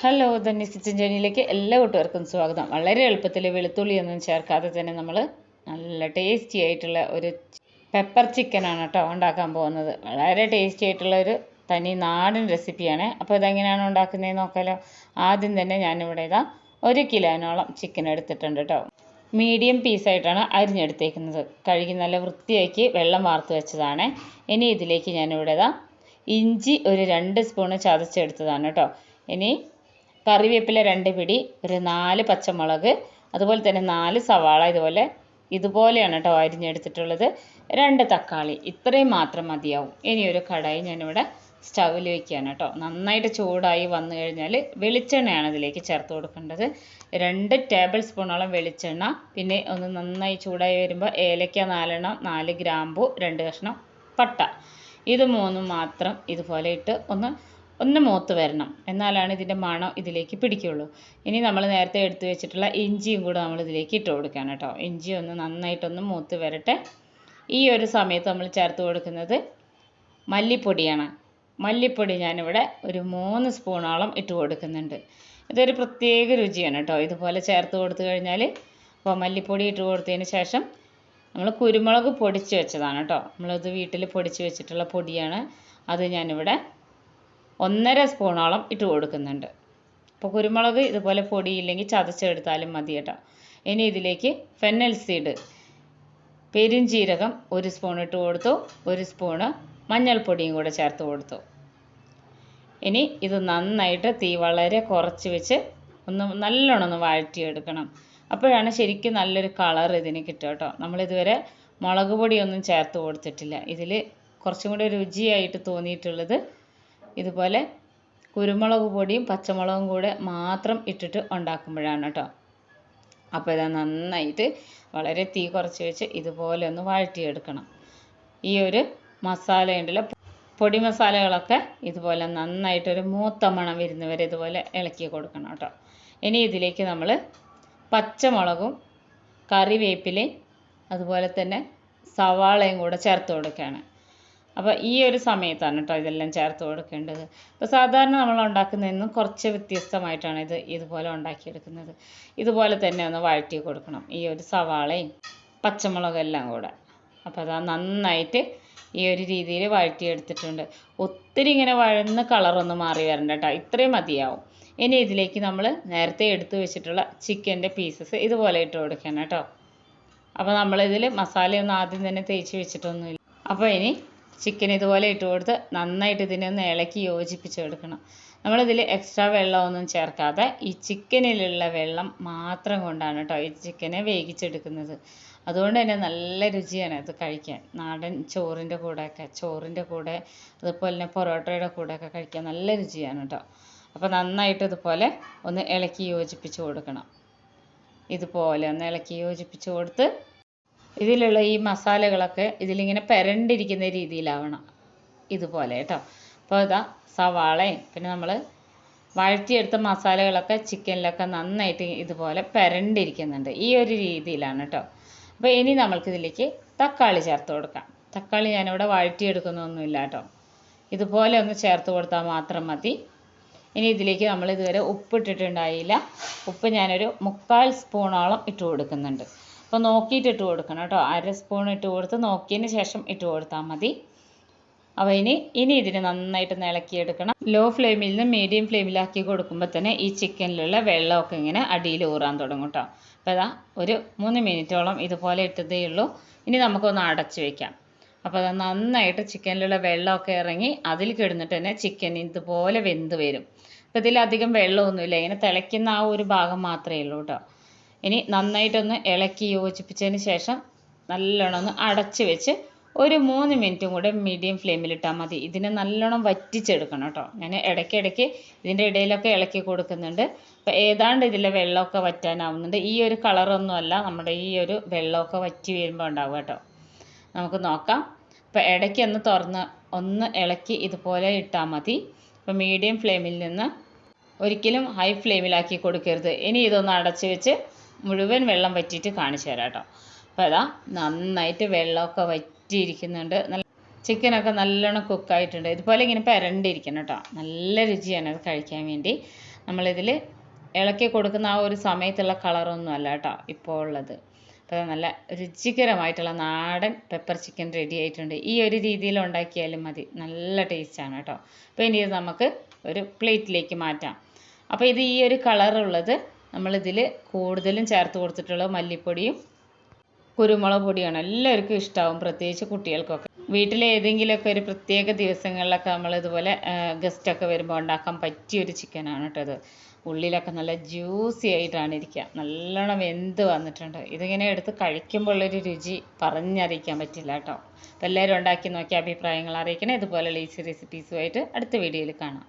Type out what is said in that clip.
Hello Dhanya kitchen ജേണിയിലേക്ക് എല്ലാ കൂട്ടുകാർക്കും സ്വാഗതം. വളരെ എളുപ്പത്തിൽ വെളുത്തുള്ളിയൊന്നും ചേർക്കാതെ തന്നെ നമ്മൾ നല്ല ടേസ്റ്റി ആയിട്ടുള്ള ഒരു പെപ്പർ ചിക്കനാണ് കേട്ടോ ഉണ്ടാക്കാൻ പോകുന്നത്. വളരെ ടേസ്റ്റി ആയിട്ടുള്ള ഒരു തനി നാടൻ റെസിപ്പിയാണ് അപ്പോൾ ഇതെങ്ങനെയാണ് ഉണ്ടാക്കുന്നത് നോക്കാലോ. ആദ്യം തന്നെ ഞാനിവിടെ ഇതാ ഒരു കിലോനോളം ചിക്കൻ എടുത്തിട്ടുണ്ട് കേട്ടോ. മീഡിയം പീസായിട്ടാണ് അരിഞ്ഞെടുത്തേക്കുന്നത്. കഴുകി നല്ല വൃത്തിയാക്കി വെള്ളം വാർത്ത് വെച്ചതാണ്. ഇനി ഇതിലേക്ക് ഞാനിവിടെ ഇതാ ഇഞ്ചി ഒരു രണ്ട് സ്പൂണ് ചതച്ചെടുത്തതാണ് കേട്ടോ. ഇനി കറിവേപ്പില രണ്ട് പിടി ഒരു നാല് പച്ചമുളക് അതുപോലെ തന്നെ നാല് സവാള ഇതുപോലെ ഇതുപോലെയാണ് കേട്ടോ അരിഞ്ഞെടുത്തിട്ടുള്ളത്. രണ്ട് തക്കാളി ഇത്രയും മാത്രം മതിയാവും. ഇനി ഒരു കടായി ഞാനിവിടെ സ്റ്റൗവിൽ വയ്ക്കുകയാണ് കേട്ടോ. നന്നായിട്ട് ചൂടായി വന്നു കഴിഞ്ഞാൽ വെളിച്ചെണ്ണയാണ് അതിലേക്ക് ചേർത്ത് കൊടുക്കേണ്ടത്. രണ്ട് ടേബിൾ സ്പൂണോളം വെളിച്ചെണ്ണ പിന്നെ ഒന്ന് നന്നായി ചൂടായി വരുമ്പോൾ ഏലക്ക നാലെണ്ണം നാല് ഗ്രാമ്പു രണ്ട് കഷ്ണം പട്ട. ഇത് മൂന്നും മാത്രം ഇതുപോലെ ഇട്ട് ഒന്ന് ഒന്ന് മൂത്ത് വരണം. എന്നാലാണ് ഇതിന്റെ മണം ഇതിലേക്ക് പിടിക്കുകയുള്ളൂ. ഇനി നമ്മൾ നേരത്തെ എടുത്തു വെച്ചിട്ടുള്ള ഇഞ്ചിയും കൂടെ നമ്മൾ ഇതിലേക്ക് ഇട്ട് കൊടുക്കുകയാണ് കേട്ടോ. ഇഞ്ചി ഒന്ന് നന്നായിട്ടൊന്ന് മൂത്ത് വരട്ടെ. ഈ ഒരു സമയത്ത് നമ്മൾ ചേർത്ത് കൊടുക്കുന്നത് മല്ലിപ്പൊടിയാണ്. മല്ലിപ്പൊടി ഞാനിവിടെ ഒരു മൂന്ന് സ്പൂണോളം ഇട്ട് കൊടുക്കുന്നുണ്ട്. ഇതൊരു പ്രത്യേക രുചിയാണ് കേട്ടോ. ഇതുപോലെ ചേർത്ത് കൊടുത്തു കഴിഞ്ഞാൽ അപ്പോൾ മല്ലിപ്പൊടി ഇട്ട് കൊടുത്തതിന് ശേഷം നമ്മൾ കുരുമുളക് പൊടിച്ച് വെച്ചതാണ് കേട്ടോ. നമ്മളത് വീട്ടിൽ പൊടിച്ച് വെച്ചിട്ടുള്ള പൊടിയാണ്. അത് ഞാനിവിടെ ഒന്നര സ്പൂണോളം ഇട്ട് കൊടുക്കുന്നുണ്ട്. അപ്പോൾ കുരുമുളക് ഇതുപോലെ പൊടിയില്ലെങ്കിൽ ചതച്ചെടുത്താലും മതി കേട്ടോ. ഇനി ഇതിലേക്ക് ഫെന്നൽ സീഡ് പെരുംജീരകം ഒരു സ്പൂൺ ഇട്ട് കൊടുത്തു ഒരു സ്പൂണ് മഞ്ഞൾപ്പൊടിയും കൂടെ ചേർത്ത് കൊടുത്തു. ഇനി ഇത് നന്നായിട്ട് തീ വളരെ കുറച്ച് വെച്ച് ഒന്ന് നല്ലോണം ഒന്ന് വഴറ്റിയെടുക്കണം. അപ്പോഴാണ് ശരിക്കും നല്ലൊരു കളർ ഇതിന് കിട്ടുക കേട്ടോ. നമ്മളിതുവരെ മുളക് പൊടിയൊന്നും ചേർത്ത് കൊടുത്തിട്ടില്ല. ഇതിൽ കുറച്ചും കൂടി രുചിയായിട്ട് തോന്നിയിട്ടുള്ളത് ഇതുപോലെ കുരുമുളക് പൊടിയും പച്ചമുളകും കൂടെ മാത്രം ഇട്ടിട്ട് ഉണ്ടാക്കുമ്പോഴാണ് കേട്ടോ. അപ്പോൾ ഇത് നന്നായിട്ട് വളരെ തീ കുറച്ച് വെച്ച് ഇതുപോലെ ഒന്ന് വഴറ്റിയെടുക്കണം. ഈ ഒരു മസാല ഉണ്ടല്ലോ പൊടി മസാലകളൊക്കെ ഇതുപോലെ നന്നായിട്ടൊരു മൂത്ത മണം വരുന്നവരെ ഇതുപോലെ ഇളക്കി കൊടുക്കണം കേട്ടോ. ഇനി ഇതിലേക്ക് നമ്മൾ പച്ചമുളകും കറിവേപ്പിലയും അതുപോലെ തന്നെ സവാളയും കൂടെ ചേർത്ത് കൊടുക്കുകയാണ്. അപ്പോൾ ഈ ഒരു സമയത്താണ് കേട്ടോ ഇതെല്ലാം ചേർത്ത് കൊടുക്കേണ്ടത്. അപ്പോൾ സാധാരണ നമ്മൾ ഉണ്ടാക്കുന്നതിൽ നിന്നും കുറച്ച് വ്യത്യസ്തമായിട്ടാണ് ഇത് ഇതുപോലെ ഉണ്ടാക്കിയെടുക്കുന്നത്. ഇതുപോലെ തന്നെ ഒന്ന് വഴറ്റി കൊടുക്കണം. ഈ ഒരു സവാളയും പച്ചമുളകും എല്ലാം കൂടെ. അപ്പോൾ അതാ നന്നായിട്ട് ഈ ഒരു രീതിയിൽ വഴറ്റിയെടുത്തിട്ടുണ്ട്. ഒത്തിരി ഇങ്ങനെ വഴന്ന് കളറൊന്ന് മാറി വരണ്ട കേട്ടോ ഇത്രയും മതിയാവും. ഇനി ഇതിലേക്ക് നമ്മൾ നേരത്തെ എടുത്തു വെച്ചിട്ടുള്ള ചിക്കന്റെ പീസസ് ഇതുപോലെ ഇട്ട് കൊടുക്കണം കേട്ടോ അപ്പോൾ നമ്മളിതിൽ മസാലയൊന്നും ആദ്യം തന്നെ തേച്ച് വെച്ചിട്ടൊന്നുമില്ല. അപ്പോൾ ഇനി ചിക്കൻ ഇതുപോലെ ഇട്ട് കൊടുത്ത് നന്നായിട്ട് ഇതിനെ ഒന്ന് ഇളക്കി യോജിപ്പിച്ചെടുക്കണം നമ്മളിതിൽ എക്സ്ട്രാ വെള്ളമൊന്നും ചേർക്കാതെ ഈ ചിക്കനിലുള്ള വെള്ളം മാത്രം കൊണ്ടാണ് കേട്ടോ ഈ ചിക്കനെ വേവിച്ചെടുക്കുന്നത്. അതുകൊണ്ട് തന്നെ നല്ല രുചിയാണ് ഇത് കഴിക്കാൻ. നാടൻ ചോറിന്റെ കൂടെയൊക്കെ ചോറിന്റെ കൂടെ അതുപോലെ തന്നെ പൊറോട്ടയുടെ കൂടെയൊക്കെ കഴിക്കാൻ നല്ല രുചിയാണ് കേട്ടോ അപ്പോൾ നന്നായിട്ട് ഇതുപോലെ ഒന്ന് ഇളക്കി യോജിപ്പിച്ച് കൊടുക്കണം. ഇതുപോലെ ഒന്ന് ഇളക്കി യോജിപ്പിച്ച് കൊടുത്ത് ഇതിലുള്ള ഈ മസാലകളൊക്കെ ഇതിലിങ്ങനെ പെരണ്ടിരിക്കുന്ന രീതിയിലാവണം. ഇതുപോലെ കേട്ടോ. അപ്പോൾ ഇതാ സവാളയും പിന്നെ നമ്മൾ വഴറ്റിയെടുത്ത മസാലകളൊക്കെ ചിക്കനിലൊക്കെ നന്നായിട്ട് ഇതുപോലെ പെരണ്ടിരിക്കുന്നുണ്ട്. ഈ ഒരു രീതിയിലാണ് കേട്ടോ. അപ്പോൾ ഇനി നമ്മൾക്കിതിലേക്ക് തക്കാളി ചേർത്ത് കൊടുക്കാം. തക്കാളി ഞാനിവിടെ വഴറ്റിയെടുക്കുന്നൊന്നുമില്ല കേട്ടോ. ഇതുപോലെ ഒന്ന് ചേർത്ത് കൊടുത്താൽ മാത്രം മതി. ഇനി ഇതിലേക്ക് നമ്മൾ ഇതുവരെ ഉപ്പ് ഇട്ടിട്ടുണ്ടായില്ല ഉപ്പ് ഞാനൊരു മുക്കാൽ സ്പൂണോളം ഇട്ട് കൊടുക്കുന്നുണ്ട്. അപ്പോൾ നോക്കിയിട്ട് ഇട്ട് കൊടുക്കണം കേട്ടോ. അര സ്പൂൺ ഇട്ട് കൊടുത്ത് നോക്കിയതിന് ശേഷം ഇട്ട് കൊടുത്താൽ മതി. അപ്പോൾ ഇനി ഇനി ഇതിന് നന്നായിട്ട് ഇളക്കിയെടുക്കണം ലോ ഫ്ലെയിമിൽ നിന്ന് മീഡിയം ഫ്ലെയിമിലാക്കി കൊടുക്കുമ്പോൾ തന്നെ ഈ ചിക്കനിലുള്ള വെള്ളമൊക്കെ ഇങ്ങനെ അടിയിൽ ഊറാൻ തുടങ്ങും കേട്ടോ. അപ്പോൾ ഇതാ ഒരു മൂന്ന് മിനിറ്റോളം ഇതുപോലെ ഇട്ടതേ ഉള്ളൂ. ഇനി നമുക്കൊന്ന് അടച്ച് വെക്കാം. അപ്പോൾ അത് നന്നായിട്ട് ചിക്കനിലുള്ള വെള്ളമൊക്കെ ഇറങ്ങി അതിൽ കിടന്നിട്ട് തന്നെ ചിക്കൻ ഇതുപോലെ വെന്ത് വരും. അപ്പോൾ ഇതിലധികം വെള്ളമൊന്നുമില്ല. ഇങ്ങനെ തിളയ്ക്കുന്ന ആ ഒരു ഭാഗം മാത്രമേ ഉള്ളൂ കേട്ടോ. ഇനി നന്നായിട്ടൊന്ന് ഇളക്കി യോജിപ്പിച്ചതിന് ശേഷം നല്ലോണം ഒന്ന് അടച്ച് വെച്ച് ഒരു മൂന്ന് മിനിറ്റും കൂടെ മീഡിയം ഫ്ലെയിമിലിട്ടാൽ മതി. ഇതിനെ നല്ലോണം വറ്റിച്ചെടുക്കണം കേട്ടോ. ഞാൻ ഇടയ്ക്കിടയ്ക്ക് ഇതിന്റെ ഇടയിലൊക്കെ ഇളക്കി കൊടുക്കുന്നുണ്ട്. അപ്പോൾ ഏതാണ്ട് ഇതിലെ വെള്ളമൊക്കെ വറ്റാനാവുന്നുണ്ട്. ഈ ഒരു കളറൊന്നുമല്ല നമ്മുടെ ഈ ഒരു വെള്ളമൊക്കെ വറ്റി വരുമ്പോൾ ഉണ്ടാവുക കേട്ടോ. നമുക്ക് നോക്കാം. അപ്പോൾ ഇടയ്ക്ക് ഒന്ന് തുറന്ന് ഒന്ന് ഇളക്കി ഇതുപോലെ ഇട്ടാൽ മതി. അപ്പോൾ മീഡിയം ഫ്ലെയിമിൽ നിന്ന് ഒരിക്കലും ഹൈ ഫ്ലെയിമിലാക്കി കൊടുക്കരുത്. ഇനി ഇതൊന്ന് അടച്ച് വെച്ച് മുഴുവൻ വെള്ളം വറ്റിയിട്ട് കാണിച്ചു തരാം കേട്ടോ. അപ്പോൾ അതാ നന്നായിട്ട് വെള്ളമൊക്കെ വറ്റിയിരിക്കുന്നുണ്ട്. നല്ല ചിക്കനൊക്കെ നല്ലോണം കുക്കായിട്ടുണ്ട്. ഇതുപോലെ ഇങ്ങനെ പെരണ്ടിരിക്കണം കേട്ടോ. നല്ല രുചിയാണ് അത് കഴിക്കാൻ വേണ്ടി. നമ്മളിതിൽ ഇളക്കി കൊടുക്കുന്ന ആ ഒരു സമയത്തുള്ള കളറൊന്നും അല്ല കേട്ടോ ഇപ്പോൾ ഉള്ളത്. അപ്പോൾ നല്ല രുചികരമായിട്ടുള്ള നാടൻ പെപ്പർ ചിക്കൻ റെഡി ആയിട്ടുണ്ട്. ഈ ഒരു രീതിയിൽ ഉണ്ടാക്കിയാലും മതി. നല്ല ടേസ്റ്റാണ് കേട്ടോ. അപ്പോൾ ഇനി ഇത് നമുക്ക് ഒരു പ്ലേറ്റിലേക്ക് മാറ്റാം. അപ്പോൾ ഇത് ഈ ഒരു കളറുള്ളത് നമ്മളിതിൽ കൂടുതലും ചേർത്ത് കൊടുത്തിട്ടുള്ളത് മല്ലിപ്പൊടിയും കുരുമുളക് പൊടിയാണ്. എല്ലാവർക്കും ഇഷ്ടമാവും പ്രത്യേകിച്ച് കുട്ടികൾക്കൊക്കെ. വീട്ടിലെ ഏതെങ്കിലുമൊക്കെ ഒരു പ്രത്യേക ദിവസങ്ങളിലൊക്കെ നമ്മൾ ഇതുപോലെ ഗസ്റ്റൊക്കെ വരുമ്പോൾ ഉണ്ടാക്കാൻ പറ്റിയ ഒരു ചിക്കനാണ് കേട്ടോ ഇത്. ഉള്ളിലൊക്കെ നല്ല ജ്യൂസി ആയിട്ടാണ് ഇരിക്കുക. നല്ലോണം വെന്ത് വന്നിട്ടുണ്ട്. ഇതിങ്ങനെ എടുത്ത് കഴിക്കുമ്പോൾ ഉള്ളൊരു രുചി പറഞ്ഞറിയിക്കാൻ പറ്റില്ല കേട്ടോ. അപ്പോൾ എല്ലാവരും ഉണ്ടാക്കി നോക്കി അഭിപ്രായങ്ങൾ അറിയിക്കണേ. ഇതുപോലെയുള്ള ഈസി റെസിപ്പീസുമായിട്ട് അടുത്ത വീഡിയോയിൽ കാണാം.